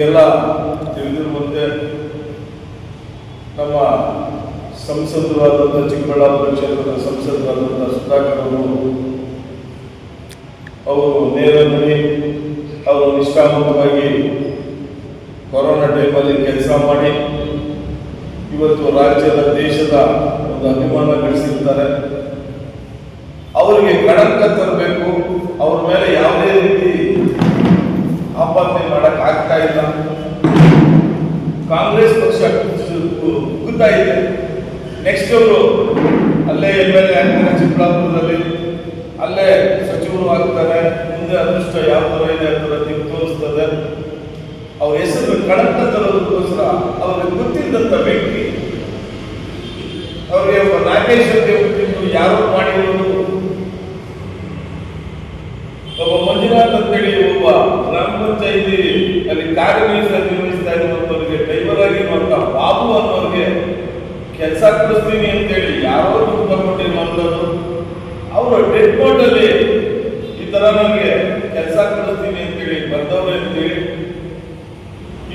ನಿಮಗೆಲ್ಲ ತಿಳಿದಿರುವಂತೆ ನಮ್ಮ ಸಂಸದರಾದಂಥ ಚಿಕ್ಕಬಳ್ಳಾಪುರ ಕ್ಷೇತ್ರದ ಸಂಸದರಾದಂಥ ಸುಧಾಕರ್ ಅವರು ಅವರು ನೇರ ನುಡಿ ಅವರು ನಿಷ್ಠಾವಂತವಾಗಿ ಕೊರೋನಾ ಟೈಮಲ್ಲಿ ಕೆಲಸ ಮಾಡಿ ಇವತ್ತು ರಾಜ್ಯದ, ದೇಶದ ಒಂದು ಅಭಿಮಾನ ಗಳಿಸಿರ್ತಾರೆ. ಅವರಿಗೆ ಕಳಂಕ ತರಬೇಕು, ಅವ್ರ ಮೇಲೆ ಯಾವುದೇ ರೀತಿ ಆಪಾದನೆ ಮಾಡಕ್ ಆಗ್ತಾ ಇಲ್ಲ. ಕಾಂಗ್ರೆಸ್ ಪಕ್ಷ ಕುಗ್ಗುತ್ತಾ ಇದೆ ನೆಕ್ಸ್ಟ್ ಅವರು ಅಲ್ಲೇ ಎಂ ಎಲ್ ಎ ಆಗ್ತಾರೆ ಚಿಕ್ಕಬಳ್ಳಾಪುರದಲ್ಲಿ. ಅಲ್ಲೇ ಸಚಿವರು ಆಗ್ತಾರೆ. ಮುಂದೆ ಅದೃಷ್ಟ ಯಾವ ತರ ಇದೆ ಅಂತ ನಿಮ್ಗೆ ತೋರಿಸ್ತದೆ. ಅವ್ರ ಹೆಸರು ಕಳಂಕ ತರೋದಕ್ಕೋಸ್ಕರ ಅವ್ರಿಗೆ ಗೊತ್ತಿದ್ದಂಥ ವ್ಯಕ್ತಿ, ಅವರಿಗೆ ಒಬ್ಬ ನಾಗೇಶ್ವರ ದೇವರು ಯಾರು ಮಾಡಿರೋದು. ಒಬ್ಬ ಮಂಜುನಾಥ್ ಅಂತೇಳಿ ಒಬ್ಬ ಕಾರ್ಯನಿರ್ವಹಿಸ ನಿರ್ವಹಿಸ್ತಾ ಇರುವಂತವ್ರಿಗೆ ಡ್ರೈವರ್ ಆಗಿರುವಂತ ಬಾಬು ಅನ್ನೋರಿಗೆ ಕೆಲಸ ಕೊಡಿಸ್ತೀನಿ ಅಂತೇಳಿ ಯಾರೋ ದುಡ್ಡು ತಗೊಂಡಿರುವಂತದ್ದು ಅವರ ಡೆಡ್ ಅಲ್ಲಿ ಈ ತರ ನನಗೆ ಕೆಲಸ ಕೊಡಿಸ್ತೀನಿ ಅಂತೇಳಿ ಬರ್ದವ್ರೆ ಅಂತೇಳಿ.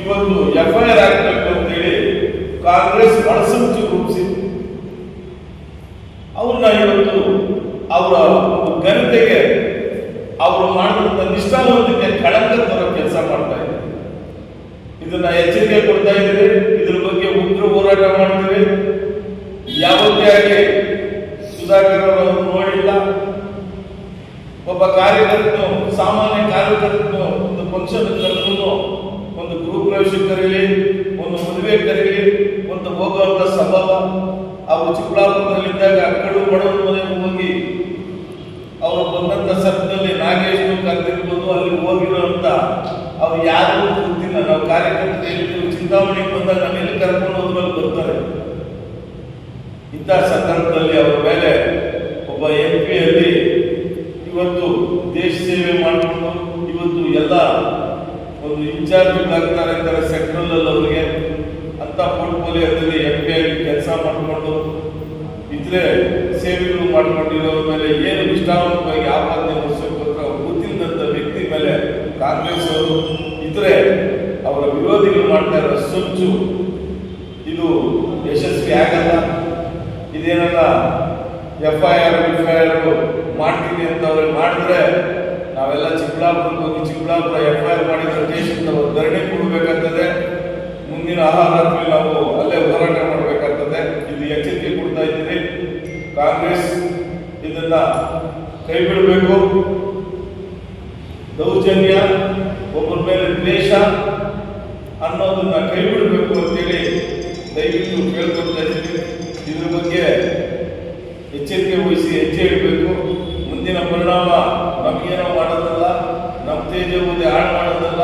ಇವತ್ತು ಎಫ್ ಐ ಆರ್ ಆಗ್ಬೇಕು ಅಂತೇಳಿ ಕಾಂಗ್ರೆಸ್ ಒಳಸಂಚು ರೂಪಿಸಿ. ಅವ್ರನ್ನ ಇವತ್ತು ಅವರ ಘನತೆಗೆ ಅವರು ಮಾಡಿದಂತ ನಿಷ್ಠಾವಂತಿಕೆ ಕಳಂಕ ತರೋ ಕೆಲಸ ಮಾಡ್ತಾ ಇದ್ದಾರೆ. ಇದನ್ನ ಎಚ್ಚರಿಕೆ ಕೊಡ್ತಾ ಇದ್ದೀವಿ. ಇದ್ರ ಬಗ್ಗೆ ಉಗ್ರ ಹೋರಾಟ ಮಾಡ್ತೀವಿ. ಯಾವತ್ತೇ ಆಗಲಿ ಸುಧಾಕರ್ ಅವರು ನೋಡಿಲ್ಲ. ಒಬ್ಬ ಕಾರ್ಯಕರ್ತನು, ಸಾಮಾನ್ಯ ಕಾರ್ಯಕರ್ತನು ಒಂದು ಫಂಕ್ಷನ್ ಕರೆದ್ರು ಒಂದು ಗೃಹ ಪ್ರವೇಶ ಕರೀಲಿ ಒಂದು ಮದುವೆ ಕರೀಲಿ ಒಂದು ಹೋಗುವಂತ ಸಭಾವ ಅವರು ಚಿಕ್ಕಬಳ್ಳಾಪುರದಲ್ಲಿದ್ದಾಗ ಕಡು ಬಡವನ ಮನೆಗೆ ಹೋಗಿ ಅವರು ಬಂದಂತ ಸರ್ಕಲ್ಲಿ ನಾಗೇಶ್ ಕರೆದಿರ್ಬೋದು ಅಲ್ಲಿ ಹೋಗಿರುವಂತ ಅವ್ರು ಯಾರು? ಗೊತ್ತಿಲ್ಲ ನಾವು ಕಾರ್ಯಕರ್ತರು ಹೇಳಿದ್ರು ಚಿಂತಾಮಣಿಗೆ ಬಂದಾಗ ನಾನು ಎಲ್ಲಿ ಕರ್ಕೊಂಡು ಹೋದ್ಮೇಲೆ ಬರ್ತಾರೆ. ಇಂಥ ಸಂದರ್ಭದಲ್ಲಿ ಅವರ ಮೇಲೆ ಒಬ್ಬ ಎಂ ಪಿಯಲ್ಲಿ ಇವತ್ತು ದೇಶ ಸೇವೆ ಮಾಡಿಕೊಂಡು ಇವತ್ತು ಎಲ್ಲ ಒಂದು ಇನ್ಚಾರ್ಜ್ ಆಗ್ತಾರೆ ಅಂತಾರೆ ಸೆಕ್ಟ್ರಲ್ಲಲ್ಲಿ ಅವರಿಗೆ. ಅಂತ ಪೋರ್ಟ್ಫೋಲಿಯೋದಲ್ಲಿ ಎಂ ಪಿ ಆಗಿ ಕೆಲಸ ಮಾಡಿಕೊಂಡು ಇದ್ರೆ ಸೇವೆಗಳು ಮಾಡ್ಕೊಂಡಿರೋರ ಮೇಲೆ ಏನು ನಿಷ್ಠಾವಂತವಾಗಿ ಆಪಾದನೆ ಹೊರಿಸಬೇಕು ಅಂತ ಅವ್ರು ಗೊತ್ತಿಲ್ಲದಂತ ವ್ಯಕ್ತಿ ಮೇಲೆ ಕಾಂಗ್ರೆಸ್ ಅವರು ಇದ್ರೆ ಅವರ ವಿರೋಧಿಗಳು ಮಾಡ್ತಾ ಇರೋ ಸಂಚು ಇದು ಯಶಸ್ವಿ ಆಗಲ್ಲ, ಇದೇನಲ್ಲ F I R F I R ಮಾಡ್ತೀವಿ ಅಂತ ಅವ್ರಿಗೆ ಮಾಡಿದ್ರೆ ನಾವೆಲ್ಲ ಚಿಕ್ಕಬಳ್ಳಾಪುರಕ್ಕೆ ಹೋಗಿ ಚಿಕ್ಕಬಳ್ಳಾಪುರ ಎಫ್ ಐ ಆರ್ ಮಾಡಿದ್ರೆ ಅವರು ಧರಣಿ ಕೊಡಬೇಕಾಗ್ತದೆ. ಮುಂದಿನ ಆಹಾರದಲ್ಲಿ ನಾವು ಅಲ್ಲೇ ಹೋರಾಟ ಮಾಡಬೇಕಾಗ್ತದೆ. ಇದು ಎಚ್ಚರಿಕೆ ಕೊಡ್ತಾ ಇದ್ದೀನಿ ಕಾಂಗ್ರೆಸ್ ಇದನ್ನ ಕೈ ಬಿಡಬೇಕು ದೌರ್ಜನ್ಯ, ಒಬ್ಬರ ಮೇಲೆ ದ್ವೇಷ ಅನ್ನೋದನ್ನ ಕೈ ಬಿಡಬೇಕು ಅಂತೇಳಿ ದಯವಿಟ್ಟು ಕೇಳ್ಕೊಳ್ತಾ ಇದ್ದೀವಿ ಇದ್ರ ಬಗ್ಗೆ ಎಚ್ಚರಿಕೆ ವಹಿಸಿ ಹೆಜ್ಜೆ ಇಡಬೇಕು ಮುಂದಿನ ಪರಿಣಾಮ ನಮಗೇನೋ ಮಾಡೋದಲ್ಲ ನಮ್ಮ ತೇಜೋವಧೆ ಹಾಳು ಮಾಡೋದಲ್ಲ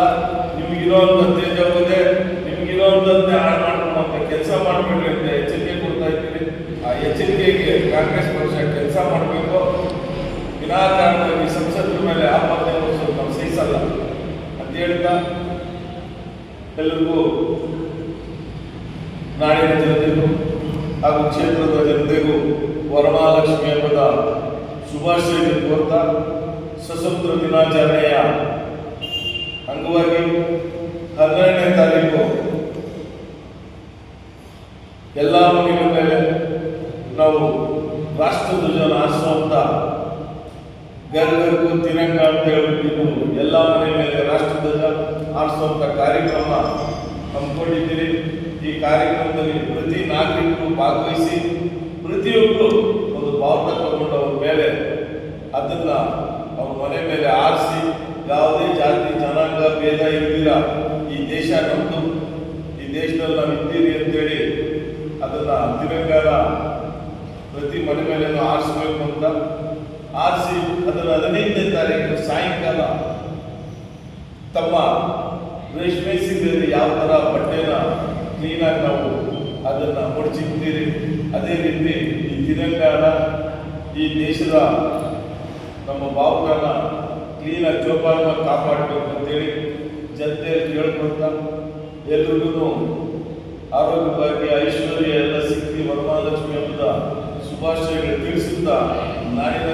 ನಿಮಗಿರೋಂಥ ತೇಜೋವಧೆ ನಿಮಗಿರೋಂಥದ್ದೇ ಹಾಳು ಮಾಡ್ಕೊಳ್ಳುವಂಥ ಕೆಲಸ ಮಾಡಬೇಡ್ರಿ ಅಂತ ಎಚ್ಚರಿಕೆ ಕೊಡ್ತಾ ಇದ್ದೀವಿ ಆ ಎಚ್ಚರಿಕೆಗೆ ಕಾಂಗ್ರೆಸ್ ಪಕ್ಷ ಕೆಲಸ ಮಾಡಬೇಕು. ವಿನಾಕಾರಣವಾಗಿ ಸಂಸದರ ಮೇಲೆ ಆಪಾದನೆ ನಾವು ಸಹಿಸಲ್ಲ. ಅಂತ ಹೇಳ್ತಾ ಎಲ್ಲರಿಗೂ ನಾಡಿನ ಜನತೆಗೂ ಹಾಗೂ ಕ್ಷೇತ್ರದ ಜನತೆಗೂ ವರಮಹಾಲಕ್ಷ್ಮಿ ಹಬ್ಬದ ಶುಭಾಶಯ ಕೋರ್ತಾ ಸಶಸ್ತ್ರ ದಿನಾಚರಣೆಯ ಅಂಗವಾಗಿ ಹನ್ನೆರಡನೇ ತಾರೀಕು ಎಲ್ಲ ಮನೆಗಳ ಮೇಲೆ ನಾವು ರಾಷ್ಟ್ರಧ್ವಜನ ಹಾರಿಸುವಂತ ಗರ್ಗರ್ಗು ತಿರಂಗ ಅಂತ ಹೇಳ್ಬಿಟ್ಟು ಎಲ್ಲ ಮನೆ ಮೇಲೆ ರಾಷ್ಟ್ರಧ್ವಜ ಹಾರಿಸುವಂತ ಕಾರ್ಯಕ್ರಮ ಹಮ್ಮಿಕೊಂಡಿದ್ದೀರಿ. ಈ ಕಾರ್ಯಕ್ರಮದಲ್ಲಿ ಪ್ರತಿ ನಾಗರಿಕರು ಭಾಗವಹಿಸಿ ಪ್ರತಿಯೊಬ್ಬರು ಒಂದು ಭಾವತ ತಗೊಂಡು ಅವ್ರ ಮೇಲೆ ಅದನ್ನ ಅವ್ರ ಮನೆ ಮೇಲೆ ಆರಿಸಿ ಯಾವುದೇ ಜಾತಿ, ಜನಾಂಗ, ಭೇದ ಇರಲಿಲ್ಲ ಈ ದೇಶ ನಮ್ಮದು ಈ ದೇಶದಲ್ಲಿ ನಾವು ಇದ್ದೀರಿ ಅಂತೇಳಿ ಅದನ್ನ ತಿರಂಗಾರ ಪ್ರತಿ ಮನೆ ಮೇಲೆ ಆರಿಸಬೇಕು ಅಂತ. ಆರಿಸಿ ಅದನ್ನು ಹದಿನೈದನೇ ತಾರೀಕು ಸಾಯಂಕಾಲ ತಮ್ಮ ರೇಷ್ಮೆ ಸೀರೆಯಲ್ಲಿ ಯಾವ ಥರ ಬಟ್ಟೆನ ಕ್ಲೀನಾಗಿ ನಾವು ಅದನ್ನ ಮಡಚಿರ್ತೀರಿ ಅದೇ ರೀತಿ ಈ ತಿರಂಗಾಣ ಈ ದೇಶದ ನಮ್ಮ ಬಾವುಕನ ಕ್ಲೀನಾಗಿ ಜೋಪಾನ ಕಾಪಾಡಬೇಕು ಅಂತೇಳಿ ಜನತೆಯಲ್ಲಿ ಕೇಳ್ಕೊಳ್ತಾ ಎಲ್ರಿಗೂ ಭಾಗ್ಯ ಐಶ್ವರ್ಯ ಎಲ್ಲ ಸಿಕ್ಕಿ ವರಮಹಾಲಕ್ಷ್ಮಿ ಹಬ್ಬದ ಶುಭಾಶಯಗಳು ತಿಳಿಸುತ್ತಾ ನಾಡಿನ